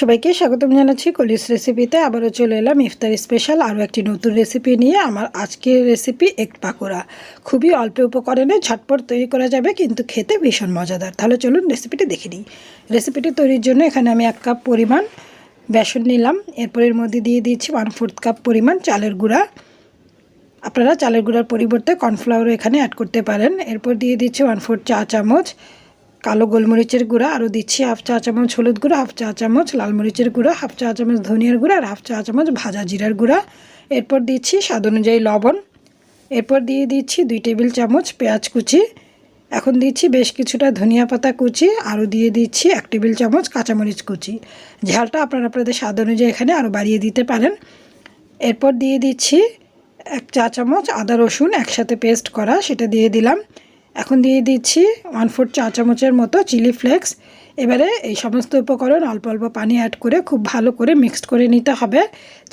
সবাইকে স্বাগতম জানাচ্ছি কলিস রেসিপিতে আবারও চলে এলাম ইফতার স্পেশাল আরও একটি নতুন রেসিপি নিয়ে। আমার আজকের রেসিপি এক পাকোড়া। খুবই অল্প উপকরণে ঝটপট তৈরি করা যাবে, কিন্তু খেতে ভীষণ মজাদার। তাহলে চলুন রেসিপিটি দেখে নিই। রেসিপিটি তৈরির জন্য এখানে আমি এক কাপ পরিমাণ বেসন নিলাম। এরপর এর মধ্যে দিয়ে দিয়েছি ওয়ান ফোর্থ কাপ পরিমাণ চালের গুঁড়া। আপনারা চালের গুঁড়ার পরিবর্তে কর্নফ্লাওয়ারও এখানে অ্যাড করতে পারেন। এরপর দিয়ে দিচ্ছি ওয়ান ফোর্থ চা চামচ কালো গোলমরিচের গুঁড়া আরও দিচ্ছি হাফ চা চামচ হলুদ গুঁড়া, হাফ চা চামচ লাল মরিচের গুঁড়া, হাফ চা চামচ ধনিয়ার গুঁড়া, আর হাফ চা চামচ ভাজা জিরার গুঁড়া। এরপর দিচ্ছি স্বাদ অনুযায়ী লবণ। এরপর দিয়ে দিচ্ছি দুই টেবিল চামচ পেঁয়াজ কুচি। এখন দিচ্ছি বেশ কিছুটা ধনিয়া পাতা কুচি আরও দিয়ে দিচ্ছি এক টেবিল চামচ কাঁচামরিচ কুচি। ঝালটা আপনারা আপনাদের স্বাদ অনুযায়ী এখানে আরও বাড়িয়ে দিতে পারেন। এরপর দিয়ে দিচ্ছি এক চা চামচ আদা রসুন একসাথে পেস্ট করা, সেটা দিয়ে দিলাম। এখন দিয়ে দিচ্ছি ওয়ান ফোর চা চামচের মতো চিলি ফ্লেক্স এবারে এই সমস্ত উপকরণ অল্প অল্প পানি অ্যাড করে খুব ভালো করে মিক্সড করে নিতে হবে।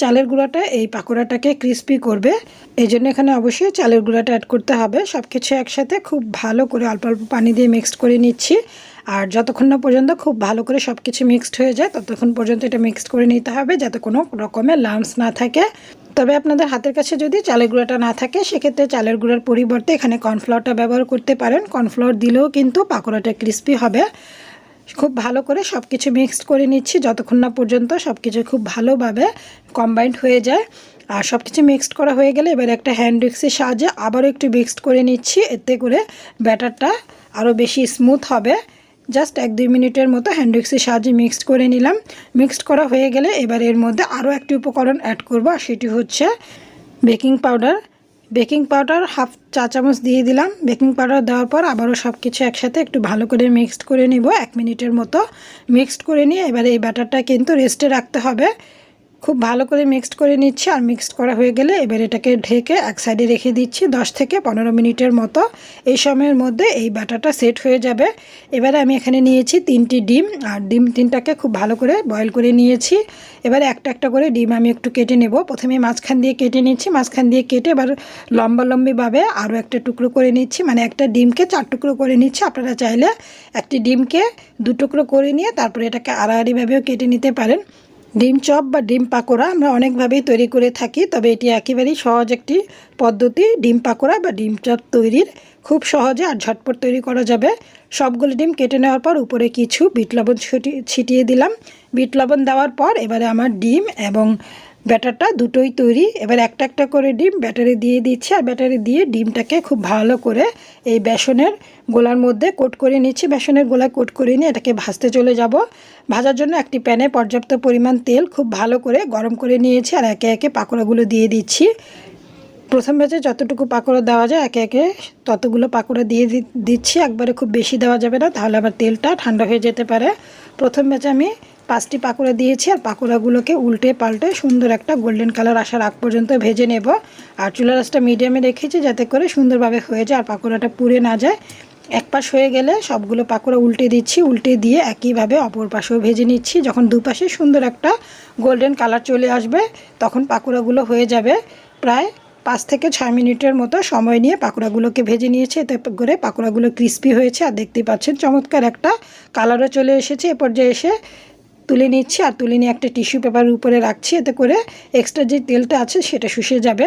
চালের গুঁড়াটা এই পাকোড়াটাকে ক্রিস্পি করবে। এই জন্য এখানে অবশ্যই চালের গুঁড়াটা অ্যাড করতে হবে। সব কিছু একসাথে খুব ভালো করে অল্প অল্প পানি দিয়ে মিক্সড করে নিচ্ছি। আর যতক্ষণ না পর্যন্ত খুব ভালো করে সব কিছু মিক্সড হয়ে যায়, ততক্ষণ পর্যন্ত এটা মিক্সড করে নিতে হবে যাতে কোনো রকমের লামস না থাকে। তবে আপনাদের হাতের কাছে যদি চালের গুঁড়াটা না থাকে, সেক্ষেত্রে চালের গুঁড়ার পরিবর্তে এখানে কর্নফ্লাওয়ারটা ব্যবহার করতে পারেন। কর্নফ্লাওয়ার দিলেও কিন্তু পাকোড়াটা ক্রিস্পি হবে। খুব ভালো করে সব কিছু মিক্সড করে নিচ্ছি। যতক্ষণ না পর্যন্ত সব কিছু খুব ভালোভাবে কম্বাইন্ড হয়ে যায়। আর সব কিছু মিক্সড করা হয়ে গেলে এবার একটা হ্যান্ড মিক্সের সাহায্যে আবারও একটু মিক্সড করে নিচ্ছি। এতে করে ব্যাটারটা আরও বেশি স্মুথ হবে। জাস্ট এক দুই মিনিটের মতো হ্যান্ড মিক্সের সাহায্যে মিক্সড করে নিলাম। মিক্সড করা হয়ে গেলে এবার এর মধ্যে আরও একটি উপকরণ অ্যাড করব, আর সেটি হচ্ছে baking powder baking powder half চা চামচ দিয়ে দিলাম। বেকিং পাউডার দেওয়ার পর আবারও সব কিছু একসাথে একটু ভালো করে মিক্সড করে নিব, এক মিনিটের মতো। মিক্সড করে নিয়ে এবারে এই ব্যাটারটা কিন্তু রেস্টে রাখতে হবে। খুব ভালো করে মিক্সড করে নিচ্ছি আর মিক্সড করা হয়ে গেলে এবার এটাকে ঢেকে এক সাইডে রেখে দিচ্ছি 10 থেকে পনেরো মিনিটের মতো। এই সময়ের মধ্যে এই ব্যাটারটা সেট হয়ে যাবে। এবারে আমি এখানে নিয়েছি তিনটি ডিম আর ডিম তিনটাকে খুব ভালো করে বয়েল করে নিয়েছি। এবারে একটা একটা করে ডিম আমি একটু কেটে নেব। প্রথমে মাঝখান দিয়ে কেটে নিচ্ছি। মাঝখান দিয়ে কেটে এবার লম্বা লম্বিভাবে আরও একটা টুকরো করে নিচ্ছি। মানে একটা ডিমকে চার টুকরো করে নিচ্ছি। আপনারা চাইলে একটি ডিমকে দু টুকরো করে নিয়ে তারপরে এটাকে আড়াআড়িভাবেও কেটে নিতে পারেন। ডিম চপ বা ডিম পাকোড়া আমরা অনেকভাবেই তৈরি করে থাকি, তবে এটি একেবারেই সহজ একটি পদ্ধতি। ডিম পাকোড়া বা ডিম চপ তৈরির খুব সহজে আর ঝটপট তৈরি করা যাবে। সবগুলো ডিম কেটে নেওয়ার পর উপরে কিছু বিট লবণ ছিটিয়ে দিলাম। বিট লবণ দেওয়ার পর এবারে আমার ডিম এবং ব্যাটারটা দুটোই তৈরি। এবার একটা একটা করে ডিম ব্যাটারি দিয়ে দিচ্ছি আর ব্যাটারি দিয়ে ডিমটাকে খুব ভালো করে এই বেসনের গোলার মধ্যে কোট করে নিচ্ছি। বেসনের গোলায় কোট করে নিয়ে এটাকে ভাজতে চলে যাব। ভাজার জন্য একটি প্যানে পর্যাপ্ত পরিমাণ তেল খুব ভালো করে গরম করে নিয়েছি আর একে একে পাকোড়াগুলো দিয়ে দিচ্ছি। প্রথম ব্যাচে যতটুকু পাকোড়া দেওয়া যায়, একে একে ততগুলো পাকোড়া দিয়ে দিচ্ছি। একবারে খুব বেশি দেওয়া যাবে না, তাহলে আবার তেলটা ঠান্ডা হয়ে যেতে পারে। প্রথম ব্যাচে আমি পাঁচটি পাকোড়া দিয়েছি আর পাকোড়াগুলোকে উল্টে পাল্টে সুন্দর একটা গোল্ডেন কালার আসার আগ পর্যন্ত ভেজে নেব। আর চুলা রাসটা মিডিয়ামে রেখেছি যাতে করে সুন্দরভাবে হয়ে যায় আর পাকোড়াটা পুড়ে না যায়। এক পাশ হয়ে গেলে সবগুলো পাকোড়া উল্টে দিচ্ছি, উল্টে দিয়ে একইভাবে অপর পাশেও ভেজে নিচ্ছি। যখন দুপাশে সুন্দর একটা গোল্ডেন কালার চলে আসবে, তখন পাকোড়াগুলো হয়ে যাবে। প্রায় পাঁচ থেকে ছয় মিনিটের মতো সময় নিয়ে পাকোড়াগুলোকে ভেজে নিয়েছে। এতে করে পাকোড়াগুলো ক্রিস্পি হয়েছে। আর দেখতেই পাচ্ছেন, চমৎকার একটা কালারও চলে এসেছে। এ পর্যায়ে এসে তুলে নিচ্ছি আর তুলে নিয়ে একটা টিস্যু পেপারের উপরে রাখছি, এতে করে এক্সট্রা যে তেলটা আছে সেটা শুষে যাবে।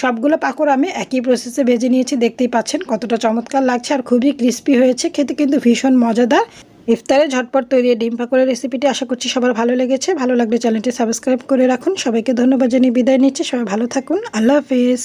সবগুলো পাকড় আমি একই প্রসেসে ভেজে নিয়েছি, দেখতেই পাচ্ছেন কতটা চমৎকার লাগছে আর খুবই ক্রিস্পি হয়েছে, খেতে কিন্তু ভীষণ মজাদার। ইফতারে ঝটপট তৈরি ডিম পাকড়ের রেসিপিটি আশা করছি সবার ভালো লেগেছে। ভালো লাগলে চ্যানেলটি সাবস্ক্রাইব করে রাখুন। সবাইকে ধন্যবাদ জানিয়ে বিদায় নিচ্ছে। সবাই ভালো থাকুন। আল্লাহ হাফিজ।